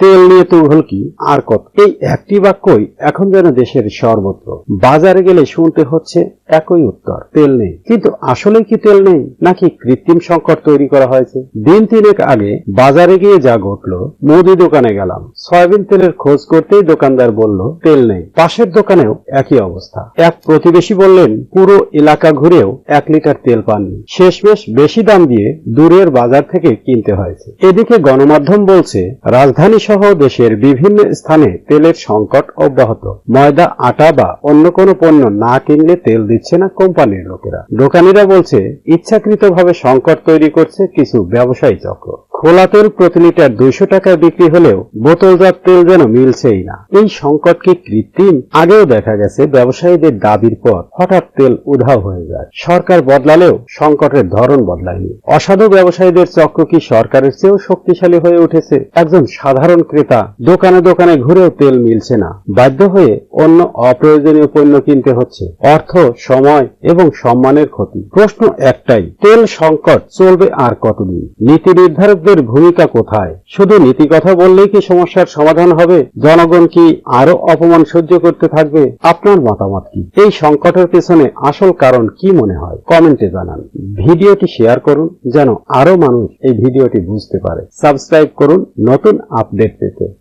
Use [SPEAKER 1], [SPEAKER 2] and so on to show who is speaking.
[SPEAKER 1] তেল নিয়ে তুঘল কি? আর কত? এই একটি বাক্যই এখন যেন দেশের সর্বত্র। বাজারে গেলে শুনতে হচ্ছে একই উত্তর, তেল নেই। কিন্তু আসলে কি তেল নেই? নাকি কৃত্রিম সংকট তৈরি করা হয়েছে? দিন তিনেক আগে বাজারে গিয়ে যা ঘটল, মুদি দোকানে গেলাম। সয়াবিন তেলের খোঁজ করতেই দোকানদার বলল, তেল নেই। পাশের দোকানেও একই অবস্থা। এক প্রতিবেশী বললেন, পুরো এলাকা ঘুরেও এক লিটার তেল পাননি। শেষমেশ বেশি দাম দিয়ে দূরের বাজার থেকে কিনতে হয়েছে। এদিকে গণমাধ্যম বলছে, রাজধানী সহ দেশের বিভিন্ন স্থানে তেলের সংকট অব্যাহত। ময়দা, আটা বা অন্য কোনো পণ্য না কিনলে তেল দিচ্ছে না কোম্পানির লোকেরা। দোকানিরা বলছে, ইচ্ছাকৃতভাবে সংকট তৈরি করছে কিছু ব্যবসায়ী চক্র। খোলা তেল প্রতি লিটার দুইশো টাকায় বিক্রি হলেও বোতলজাত তেল যেন মিলছেই না। এই সংকট কি কৃত্রিম? আগেও দেখা গেছে ব্যবসায়ীদের দাবির পর হঠাৎ তেল উধাও হয়ে যায়। সরকার বদলালেও সংকটের ধরন বদলায়নি। অসাধু ব্যবসায়ীদের চক্র কি সরকারের চেয়েও শক্তিশালী হয়ে উঠেছে? একজন সাধারণ ক্রেতা দোকানে দোকানে ঘুরেও তেল মিলছে না। বাধ্য হয়ে অন্য অপ্রয়োজনীয় পণ্য কিনতে হচ্ছে। অর্থ, সময় এবং সম্মানের ক্ষতি। প্রশ্ন একটাই, তেল সংকট চলবে আর কতদিন? নীতি নির্ধারকদের ভূমিকা কোথায়? শুধু নীতি কথা বললেই কি সমস্যার সমাধান হবে? জনগণ কি আরও অপমান সহ্য করতে থাকবে? আপনার মতামত কি? এই সংকটের পেছনে আসল কারণ কি মনে হয়? কমেন্টে জানান। ভিডিওটি শেয়ার করুন, যেন আরও মানুষ এই ভিডিওটি বুঝতে পারে। সাবস্ক্রাইব করুন নতুন আপডেট পেতে।